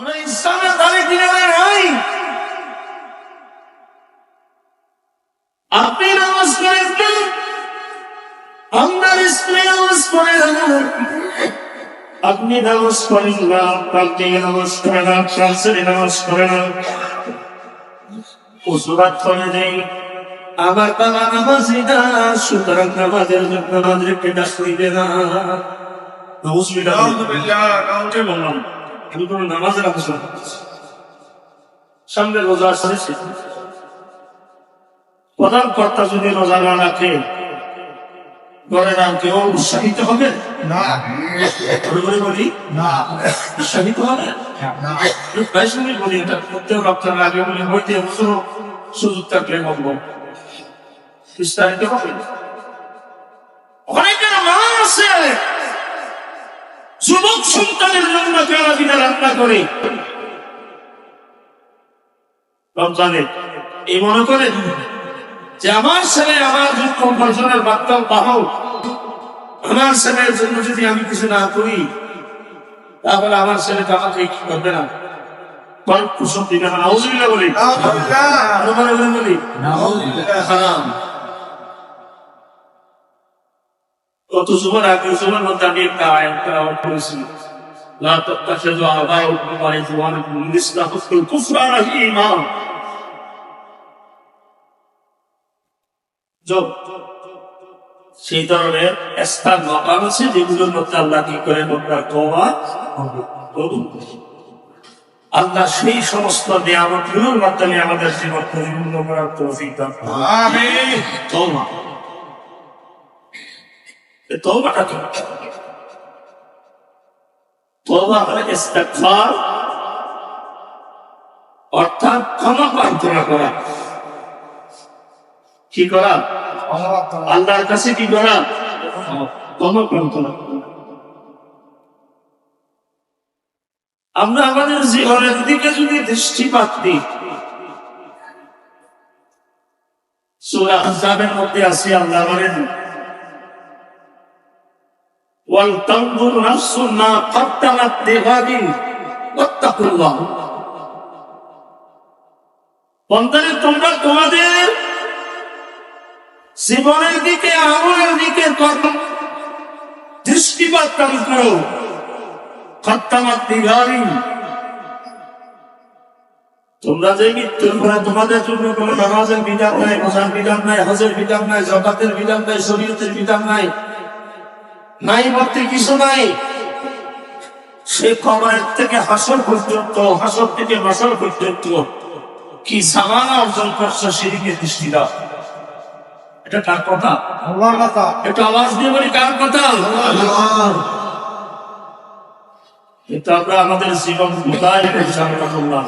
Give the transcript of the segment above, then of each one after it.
আমরা ইসলামের ধারে কিনারে নাই আপনি নামাজ পড়েন আপনার স্ত্রী নামাজ পড়ে আপনি নামাজ পড়েন না আপনার মেয়ে নামাজ পড়ে না ছেলে নামাজ পড়ে না। ওষুধ করে নেই আমার বাবা নামাজি না, সুতরাং নামাজের জন্য আমাদেরকে ডাক দিবে না। বললাম। আমি কোনো নামাজের আলোচনা করছি সামনে রোজা আসছে প্রধান কর্তা যদি রোজা না রাখে ঘরে না কেউ উৎসাহিত হবে? না। বলে? না। উৎসাহিত হবে? না। বলি এটা। প্রত্যেক রপ্তার আগে বলি হইতে বছর সুযোগ থাকলে বলব। বিস্তারিত হবে অনেকের মা আছে। যুবক সন্তানের জন্য কেনা বিনা রান্না করে রমজানে এই মনে করে যে আমার ছেলে আমার দুঃখ বর্জনের বার্তা পাহাও আমার ছেলের জন্য যদি আমি কিছু না করি তাহলে আমার ছেলেটা আমাকে কি করবে না? কুসুম দিবে না বলি। বলে। কত আগে মধ্যে আমি একটা আয়াত তেলাওয়াত করেছি। লা তাত্তাখিযু ওয়া কুফরা সেই ধরনের স্থান মকাম আছে যেগুলোর মধ্যে আল্লাহ কি আপনার আল্লাহ সেই সমস্ত নিয়ামতগুলোর মাধ্যমে আমাদের জীবন পরিপূর্ণ করার তৌফিক দান অর্থাৎ ক্ষমা প্রার্থনা করা। কি করা? আল্লাহর কাছে কি করা? ক্ষমা প্রার্থনা আমরা আমাদের জীবনের দিকে যদি দৃষ্টিপাত দিই, সূরা আহজাবের মধ্যে আছে, আল্লাহ তোমরা জীবনের দিকে, আমলের দিকে দৃষ্টিপাত করো? তোমরা যে পরে তোমাদের জন্য কোনো নামাজের বিধান নাই রোজার বিধান নাই, হজের বিধান নাই জকাতের বিধান নাই, শরীয়তের বিধান নাই। নাই বলতে কিছু নাই। সে কবরের থেকে হাসর পর্যন্ত হাসর থেকে বাসর পর্যন্ত কি সামানা অর্জন করছে সেদিকে দৃষ্টি দাও। এটা কার কথা? আল্লাহর কথা। একটু আওয়াজ দিয়ে বলি কার কথা? আমরা আমাদের জীবন কোথায় পরিচালনা করলাম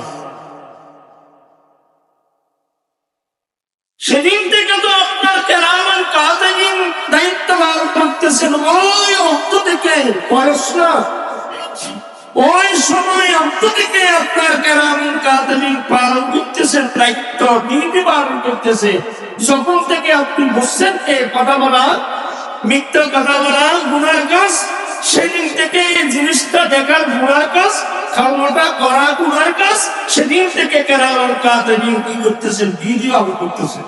সেদিন থেকে পালন ওই থেকে ওই সময় অর্থ থেকে আপনার কেরামান কাজের পালন করতেছেন, দায়িত্ব ডিউটি পালন করতেছে। থেকে আপনি বসছেন এই কথা বলা কথা বলা গুণার কাজ, সেদিন থেকে এই জিনিসটা দেখার গুণার কাজ খাওয়াটা করা গুণার কাজ, সেদিন থেকে কি করতেছেন পালন করতেছেন।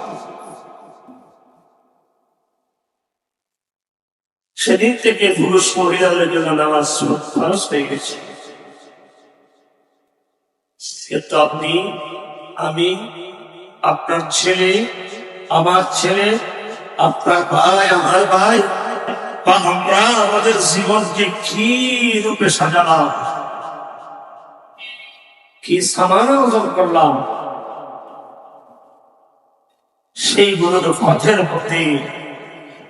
সেদিন থেকে পুরুষ মহিলাদের জন্য নামাজ খরচ হয়ে গেছে। কিন্তু আপনি, আমি, আপনার ছেলে, আমার ছেলে, আপনার ভাই, আমার ভাই, বা আমরা আমাদের জীবনকে কি রূপে সাজালাম? কি সামান অর্জন করলাম? সেইগুলো তো পথের প্রতি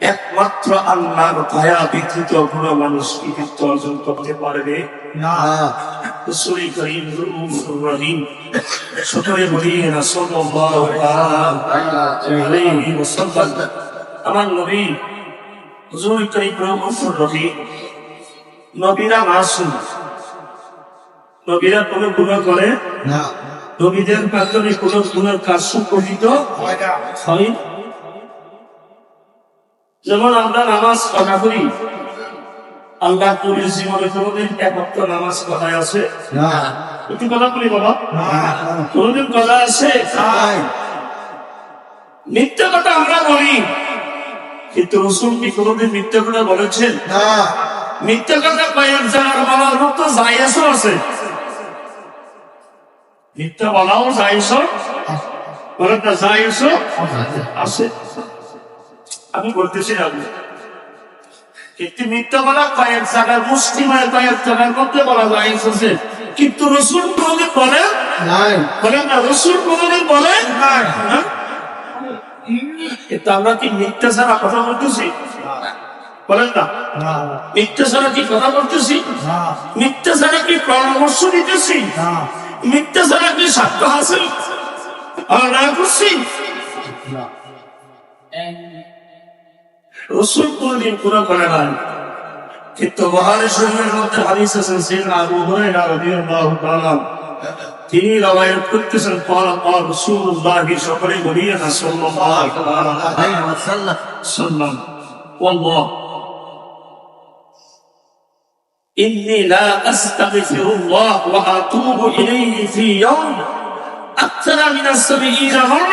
একমাত্র আল্লাহর দয়া ব্যতীত কোনো মানুষ কি কিন্তু অর্জন করতে পারবে? না। রসুল করিম রহিম সকলে বলি না সাল্লাল্লাহু আলাইহি ওয়াসাল্লাম। আমার নবী হুজুর করিম রউফুর রহিম নবীরা মাসুম। নবীরা কোনো গুনাহ করে? না। নবীদের মাধ্যমে কোনো গুনার কাজ সংঘটিত হয় না। যেমন আমরা নামাজ কথা করি আল্লাহ নবীর জীবনে কোনোদিন একত্র নামাজ কথায় আছে? একটু কথা বলি বাবা কোনদিন কথা আছে? মিথ্যা কথা আমরা বলি কিন্তু রসুল কি কোনদিন মিথ্যা কথা বলেছেন? মিথ্যা কথা কয়েক জায়গার বলার মতো জায়গাসও আছে। মিথ্যা বলাও জায়স বলেন না জায়স আছে। আমি বলতেছি না আপনি। কিন্তু মিথ্যা বলা কয়েক জায়গার মুসলিমের কয়েক জায়গার মধ্যে বলা জায়স আছে। কিন্তু রসুল কোনদিন বলেন বলেন না রসুল কোনদিন বলেন হ্যাঁ? কিন্তু আমরা কি মিথ্যা ছাড়া কথা বলতেছি? বলেন না। মিথ্যা ছাড়া কি কথা বলতেছি? মিথ্যা ছাড়া কি পরামর্শ দিতেছি? মিথ্যা ছাড়া কি সাক্ষ্য হাসিল? আর না করছি? রসুল কোনদিন পুরো করে নাই কিন্তু বহারের শরীরের মধ্যে হাদিস আছে সিন আবু হুরায়রা রাদিয়াল্লাহু তাআলা তিনি রওয়ায়াত করতেছেন قال قال رسول الله সকলে বলিয়ে না সাল্লাল্লাহু আলাইহি وسلم والله إني لا أستغفر الله وأتوب إليه في يوم أكثر من السبعين مرة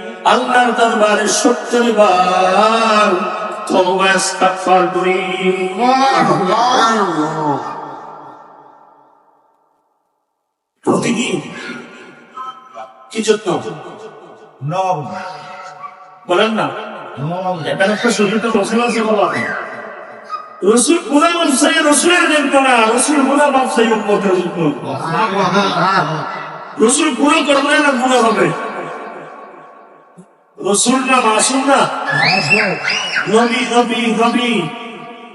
আল্লাহর দরবারে সত্তর বার তওবা ইস্তিগফার করি। প্রতিদিন কি জন্য বলেন না। একটা সুযোগ রসুল বলা। রসুল পুরা ব্যবসায়ী রসুলের দেখতো না রসুল পুরা ব্যবসায়ী রসুল পুরো করবে না পুরো হবে? রসুল না মাসুম না নবী নবী নবী।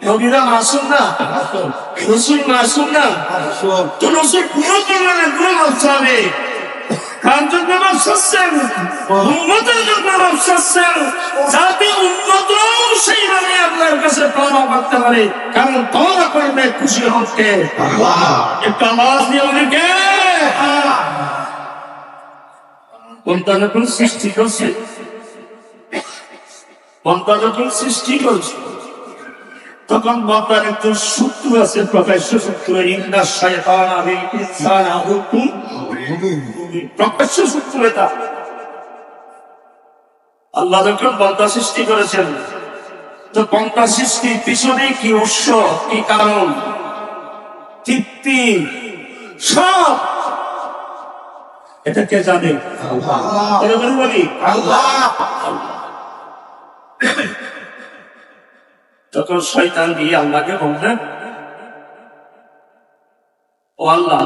নবীরা মাসুম না রসুল মাসুম না তো রসুল পুরো করবে না পুরো ব্যবসা হবে। কার উন্নত সেইভাবে আপনার কাছে তবা করতে পারে। কারণ তবা করবে খুশি হচ্ছে। একটু আওয়াজ দিয়ে অনেকে কোনটা যখন সৃষ্টি করছে? কোনটা যখন সৃষ্টি করছে। তখন বন্দার একজন শত্রু আছে প্রকাশ্য শত্রু শয়তান আমি ইনসান আহুকুম প্রকাশ্য শত্রু এটা। আল্লাহ যখন বন্দা সৃষ্টি করেছেন তো বন্দা সৃষ্টির পিছনে কি উৎস কি কারণ? তৃপ্তি সব। এটা কে জানে? এরকম বলি? তখন শয়তান দিয়ে আল্লাহকে বললেন, ও আল্লাহ,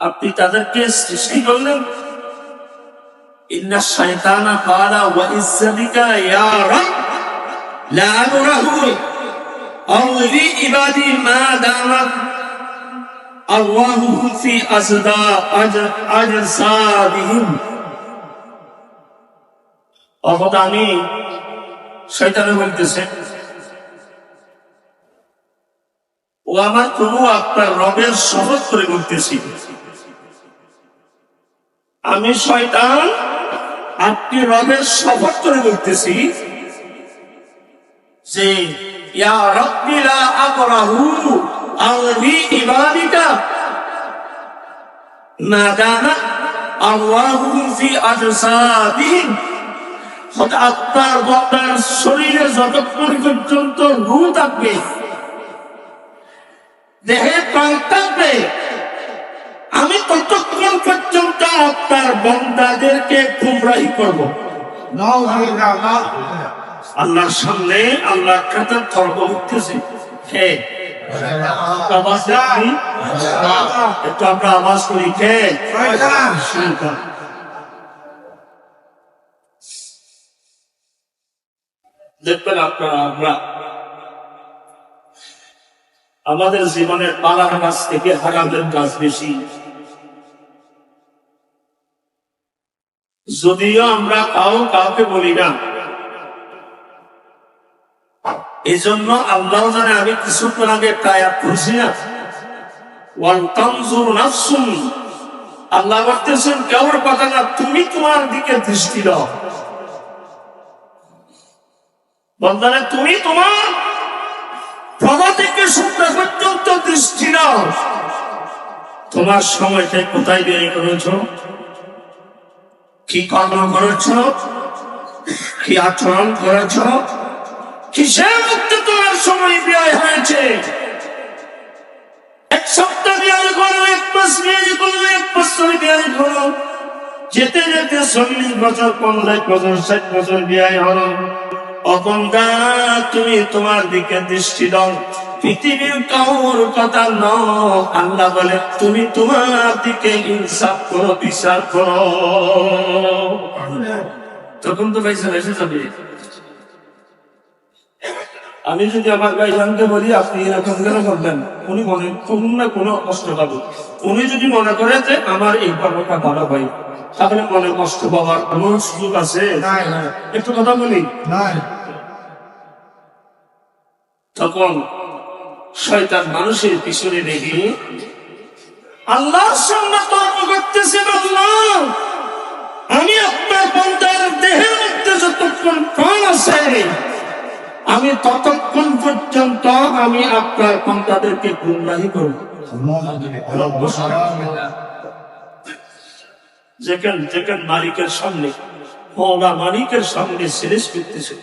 আপনি তাদেরকে সৃষ্টি করলেন। ইন্না শয়তানা কালা ওয়া ইজ্জাতিকা ইয়া রাব, লা আবরাহু আও লি ইবাদি মা দামাত অবত আমি বলতেছে ও আমার প্রভু আপনার রবের শপথ করে বলতেছি। আমি শয়তান, আপনি রবের শপথ করে বলতেছি যে, ইয়া রব্বিলা আকরাহু আলহি ইবাদিকা মা দানা আল্লাহু আপনার বন্দার শরীরে যতক্ষণ পর্যন্ত রু থাকবে দেহে প্রাণ থাকবে আমি ততক্ষণ পর্যন্ত আপনার বন্দাদেরকে গুমরাহি করব। আল্লাহর সামনে আল্লাহর খাতার তর্ক উঠতেছে কে? আওয়াজ আমরা আওয়াজ করি কে? দেখবেন আপনারা, আমরা আমাদের জীবনের পালার কাছ থেকে হারামের কাজ বেশি। যদিও আমরা কাউ কাউকে বলি না এই জন্য আল্লাহ জানে আমি কিছুক্ষণ আগে টায়ার করছি না। ওয়ান তানজুর নাফসুন, আল্লাহ বলতেছেন, কেউর কথা না, তুমি তোমার দিকে দৃষ্টি দাও। বন্ধনে তুমি তোমার প্রভা থেকে শুক্র পর্যন্ত দৃষ্টি দাও তোমার সময়টা কোথায় ব্যয় করেছ? কি কর্ম করেছ? কি আচরণ করেছ? কিসের মধ্যে তোমার সময় ব্যয় হয়েছে? এক সপ্তাহ ব্যয় করো, এক মাস ব্যয় করো, এক বছর ব্যয় করো। যেতে যেতে চল্লিশ বছর, পঞ্চাশ বছর, ষাট বছর ব্যয় হলো। অকঙ্কা তুমি তোমার দিকে দৃষ্টি দাও। পৃথিবীর কাউর কথা ন। আল্লাহ বলে তুমি তোমার দিকে ইনসাফ করো বিচার করো। তখন তো পয়সা এসে যাবে আমি যদি আমার গাইডানকে বলি আপনি এরকম কেন করবেন উনি মনে কোন না কোনো কষ্ট পাবে। উনি যদি মনে করে যে আমার এই কর্মটা ভালো হয় তাহলে মনে কষ্ট পাওয়ার কোনো সুযোগ আছে? একটু কথা বলি। নাই। তখন শয়তান মানুষের পিছনে দেখি আল্লাহর সামনে তর্ক করতেছেন আল্লাহ আমি আপনার পন্থার দেহের মধ্যে যতক্ষণ প্রাণ আছে, আমি ততক্ষণ পর্যন্ত আমি আপনার পন্থাদেরকে গুমরাহি করব। যেখানে যেখানে মালিকের সামনে মৌলা মালিকের সামনে সিরিজ করতেছে।